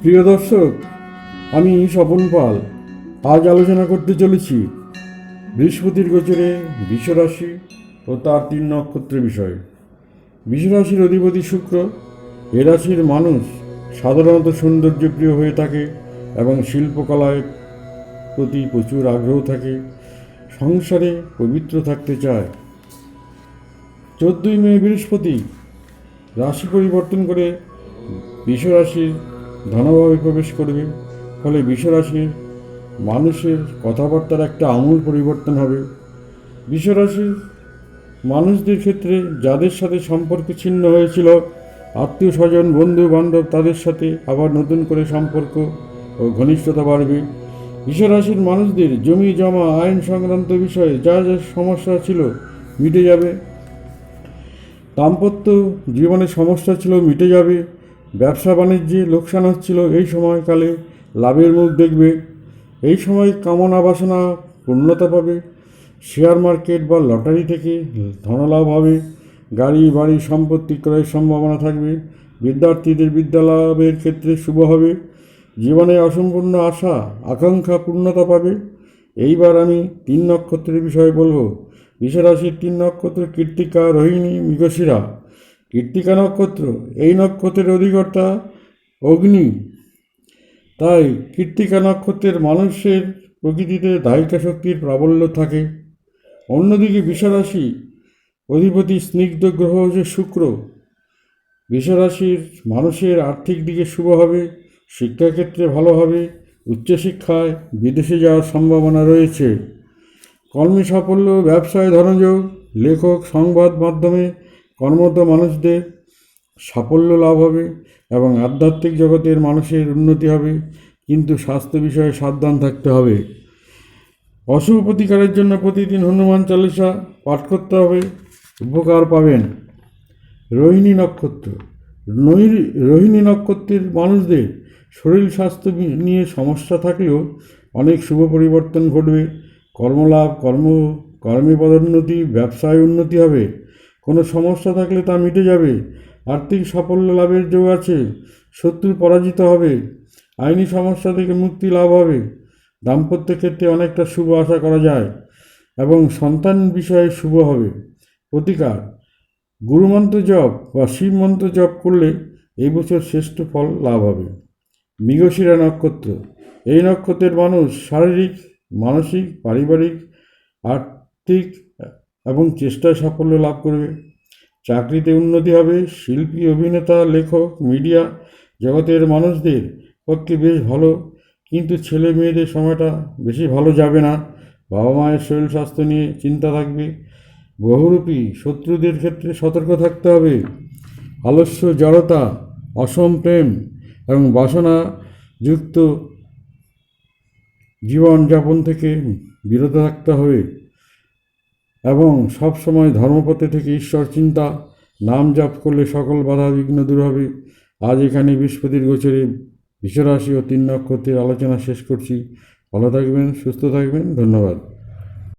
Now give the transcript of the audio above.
প্রিয় দর্শক, আমি স্বপন পাল। আজ আলোচনা করতে চলেছি বৃহস্পতির গোচরে বিশ্বরাশি ও তার তিন নক্ষত্রের বিষয়ে। বিশ্বরাশির অধিপতি শুক্র, এ রাশির মানুষ সাধারণত সৌন্দর্যপ্রিয় হয়ে থাকে এবং শিল্পকলায় প্রতি প্রচুর আগ্রহ থাকে, সংসারে পবিত্র থাকতে চায়। চোদ্দই মে বৃহস্পতি রাশি পরিবর্তন করে বিশ্বরাশির ধনভাবে প্রবেশ করবে, ফলে বিশ্বরাশির মানুষের কথাবার্তার একটা আমূল পরিবর্তন হবে। বিশ্বরাশির মানুষদের ক্ষেত্রে যাদের সাথে সম্পর্ক ছিন্ন হয়েছিল, আত্মীয় স্বজন, বন্ধু বান্ধব, তাদের সাথে আবার নতুন করে সম্পর্ক ও ঘনিষ্ঠতা বাড়বে। বিশ্বরাশির মানুষদের জমি, জমা, আইন সংক্রান্ত বিষয়ে যা যা সমস্যা ছিল মিটে যাবে। দাম্পত্য জীবনে সমস্যা ছিল মিটে যাবে। ব্যবসা বাণিজ্যে লোকসান হচ্ছিল এই সময়কালে। লাভের মুখ দেখবে। এই সময় কামনা বাসনা পূর্ণতা পাবে। শেয়ার মার্কেট বা লটারি থেকে ধনলাভ হবে। গাড়ি, বাড়ি, সম্পত্তি ক্রয়ের সম্ভাবনা থাকবে। বিদ্যার্থীদের বিদ্যালাভের ক্ষেত্রে শুভ হবে। জীবনে অসম্পূর্ণ আশা, আকাঙ্ক্ষা পূর্ণতা পাবে। এইবার আমি তিন নক্ষত্রের বিষয়ে বলব। বিশ্বরাশির তিন নক্ষত্র কীর্তিকা, রোহিণী, মৃগশিরা। কীর্তিকা নক্ষত্র, এই নক্ষত্রের অধিকর্তা অগ্নি। তাই কীর্তিকা নক্ষত্রের মানুষের প্রকৃতিতে দায়িকা শক্তির প্রাবল্য থাকে। অন্যদিকে বিশ্বরাশি অধিপতি স্নিগ্ধ গ্রহ হচ্ছে শুক্র। বিশ্বরাশির মানুষের আর্থিক দিকে শুভ হবে, শিক্ষাক্ষেত্রে ভালো হবে, উচ্চশিক্ষায় বিদেশে যাওয়ার সম্ভাবনা রয়েছে। কর্মী সাফল্য, ব্যবসায় ধনযোগ, লেখক, সংবাদ মাধ্যমে কর্মরত মানুষদের সাফল্য লাভ হবে এবং আধ্যাত্মিক জগতের মানুষের উন্নতি হবে, কিন্তু স্বাস্থ্য বিষয়ে সাবধান থাকতে হবে। অশুভ প্রতিকারের জন্য প্রতিদিন হনুমান চালিসা পাঠ করতে হবে, উপকার পাবেন। রোহিণী নক্ষত্র। রোহিণী নক্ষত্রের মানুষদের শরীর স্বাস্থ্য নিয়ে সমস্যা থাকলেও অনেক শুভ পরিবর্তন ঘটবে। কর্মলাভ, কর্ম, কর্মে পদোন্নতি, ব্যবসায় উন্নতি হবে। কোনো সমস্যা থাকলে তা মিটে যাবে। আর্থিক সাফল্য লাভের যোগ আছে, শত্রু পরাজিত হবে, আইনি সমস্যা থেকে মুক্তি লাভ হবে। দাম্পত্য ক্ষেত্রে অনেকটা শুভ আশা করা যায় এবং সন্তান বিষয়ে শুভ হবে। প্রতিকার, গুরুমন্ত্র জপ বা শিব মন্ত্র জপ করলে এই বছর শ্রেষ্ঠ ফল লাভ হবে। মৃগশিরা নক্ষত্র, এই নক্ষত্রের মানুষ শারীরিক, মানসিক, পারিবারিক, আর্থিক এবং চেষ্টায় সাফল্য লাভ করবে। চাকরিতে উন্নতি হবে, শিল্পী, অভিনেতা, লেখক, মিডিয়া জগতের মানুষদের পক্ষে বেশ ভালো। কিন্তু ছেলে মেয়েদের সময়টা বেশি ভালো যাবে না। বাবা মায়ের শরীর স্বাস্থ্য নিয়ে চিন্তা থাকবে। বহুরূপী শত্রুদের ক্ষেত্রে সতর্ক থাকতে হবে। আলস্য, জড়তা, অসম প্রেম এবং বাসনা যুক্ত জীবনযাপন থেকে বিরত থাকতে হবে। এবং সবসময় ধর্মপথে থেকে ঈশ্বর চিন্তা, নাম জাপ করলে সকল বাধা বিঘ্ন দূর হবে। আজ এখানে বৃহস্পতির গোচরে বিশ্বরাশি ও তিন নক্ষত্রের আলোচনা শেষ করছি। ভালো থাকবেন, সুস্থ থাকবেন, ধন্যবাদ।